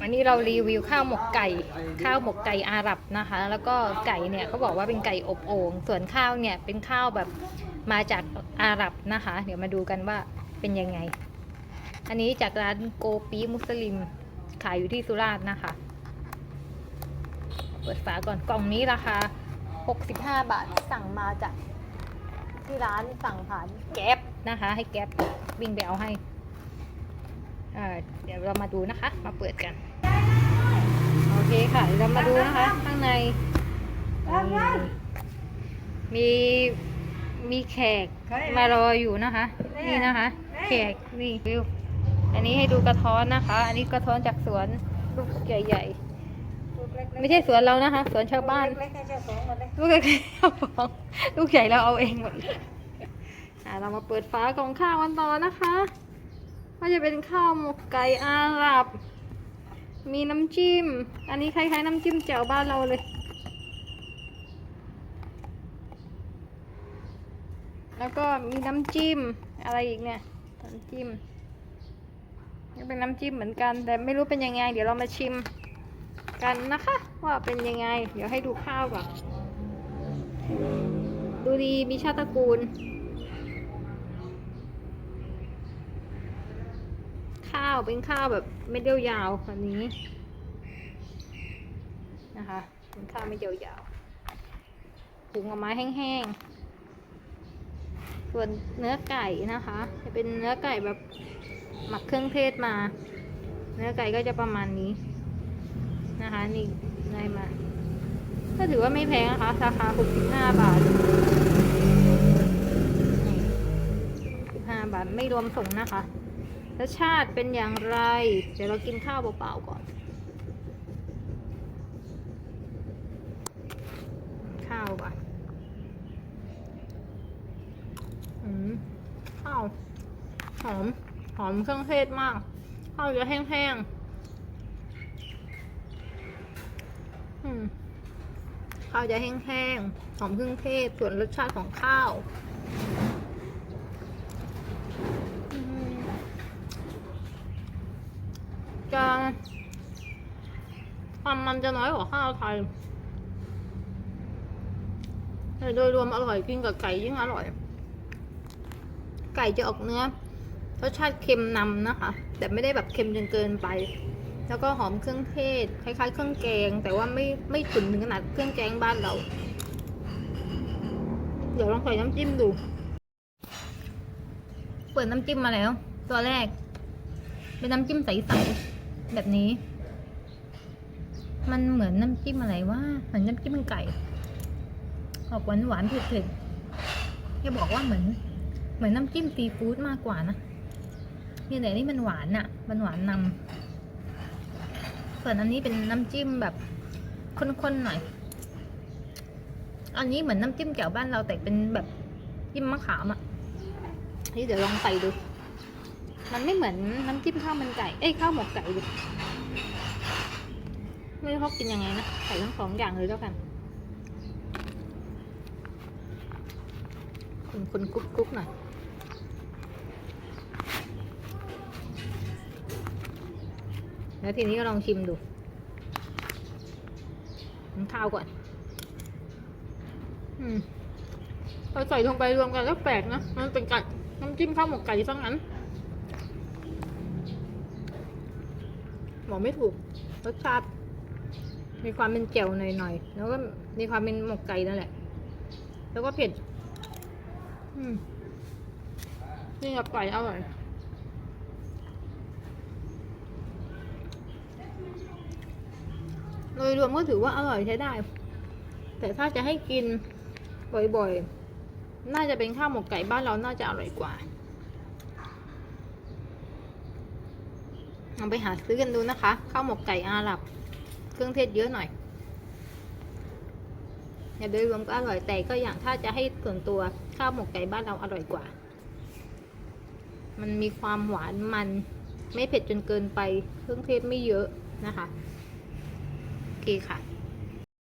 อันนี้เรารีวิวข้าวหมกไก่ ข้าวหมกไก่อาหรับนะคะ แล้วก็ไก่เนี่ยเขาบอกว่าเป็นไก่อบโอ่งส่วนข้าวเนี่ยเป็นข้าวแบบมาจากอาหรับนะคะ เดี๋ยวมาดูกันว่าเป็นยังไง อันนี้จากร้านโกปีมุสลิมขายอยู่ที่สุราษฎร์นะคะเปิดฝาก่อนกล่องนี้ราคา 65 บาทสั่งมาจากที่ร้านสั่งผ่านแก๊ปนะคะ ให้แก๊ปวิ่งไปเอาให้ เดี๋ยวเรามาดูนะคะ มาเปิดกัน โอเคค่ะเดี๋ยวเรามาดูนะคะ ข้างใน มีมีแขกมารออยู่นะคะ นี่นะคะ แขกนี่วิวอันนี้ให้ดูกระท้อนนะคะ อันนี้กระท้อนจากสวนลูกใหญ่ๆ ไม่ใช่สวนเรานะคะ สวนชาวบ้านเล็กๆให้เจ้าของหมดเลยลูกเล็กๆเอาของลูกใหญ่เราเอาเองหมดเลยอะเรามาเปิดฝากล่องข้าวกันต่อนะคะ ว่าจะเป็นข้าวหมกไก่อาหรับ มีน้ำจิ้ม อันนี้คล้ายๆน้ำจิ้มแจ่วบ้านเราเลย แล้วก็มีน้ำจิ้มอะไรอีกเนี่ยน้ำจิ้มนี่เป็นน้ำจิ้มเหมือนกัน แต่ไม่รู้เป็นยังไง เดี๋ยวเรามาชิมกันนะคะ ว่าเป็นยังไง เดี๋ยวให้ดูข้าวก่อน ดูดีมีชาติตระกูล ข้าวเป็นข้าวแบบเม็ดยาวแบบนี้นะคะเป็นข้าวเม็ดยาวๆหุงออกมาแห้งๆ ส่วนเนื้อไก่นะคะ จะเป็นเนื้อไก่แบบหมักเครื่องเทศมา เนื้อไก่ก็จะประมาณนี้นะคะนี่ได้มา ก็ถือว่าไม่แพงนะคะราคา 65 บาท15บาท ไม่รวมส่งนะคะ รสชาติเป็นอย่างไร เดี๋ยวเรากินข้าวเปล่าๆก่อน ข้าวก่อนอืมข้าวหอม หอมเครื่องเทศมาก ข้าวจะแห้งๆข้าวจะแห้งๆ หอมเครื่องเทศ ส่วนรสชาติของข้าว ความมันจะน้อยกว่าข้าวไทยแต่โดยรวมอร่อยกินกับไก่ยิ่งอร่อย ไก่จะออกเนื้อรสชาติเค็มนำนะคะ แต่ไม่ได้แบบเค็มจนเกินไป แล้วก็หอมเครื่องเทศ คล้ายๆ เครื่องแกง แต่ว่าไม่ไม่ถึงถึงขนาดเครื่องแกงบ้านเรา เดี๋ยวลองใส่น้ำจิ้มดู เปิดน้ำจิ้มมาแล้ว ตัวแรก เป็นน้ำจิ้มใสๆแบบนี้ มันเหมือนน้ำจิ้มอะไรว่าเหมือนน้ำจิ้มไก่ ออกหวานหวานเผ็ดๆจะบอกว่าเหมือน เหมือนน้ำจิ้มซีฟู้ดมากกว่านะเนี่แต่นี่มันหวานอะ่ะ มันหวานนำส่วนอันนี้เป็นน้ำจิ้มแบบข้นๆหน่อย อันนี้เหมือนน้ำจิ้มแจ่วบ้านเราแต่เป็นแบบจิ้มมะขามอะ่ะนี่เดี๋ยวลองใส่ดู มันไม่เหมือนน้ำจิ้มข้าวมันไก่ เอ้ยข้าวหมกไก่ดิ ไม่รู้เขากินยังไงนะใส่ทั้งสองอย่างเลยแล้วกันคนคนๆกรุบๆหน่อยแล้วทีนี้ก็ลองชิมดูข้าวก่อน อืมพอใส่ลงไปรวมกันแล้วแปลกนะ มันเป็นไก่น้ำจิ้มข้าวหมกไก่ซะงั้นบอกไม่ถูกรสชาติ มีความเป็นแจ่วหน่อยๆ แล้วก็มีความเป็นหมกไก่นั่นแหละ แล้วก็เผ็ด อืม นี่กับไก่อร่อยโดยรวมก็ถือว่าอร่อยใช้ได้ แต่ถ้าจะให้กินบ่อยๆ น่าจะเป็นข้าวหมกไก่บ้านเราน่าจะอร่อยกว่าลองไปหาซื้อกันดูนะคะ ข้าวหมกไก่อาหรับ เครื่องเทศเยอะหน่อยอย่โดยรวมก็อร่อยแต่ก็อย่างถ้าจะให้ส่วนตัวข้าวหมกไก่บ้านเราอร่อยกว่า มันมีความหวานมัน ไม่เผ็ดจนเกินไป เครื่องเทศไม่เยอะนะคะ โอเคค่ะ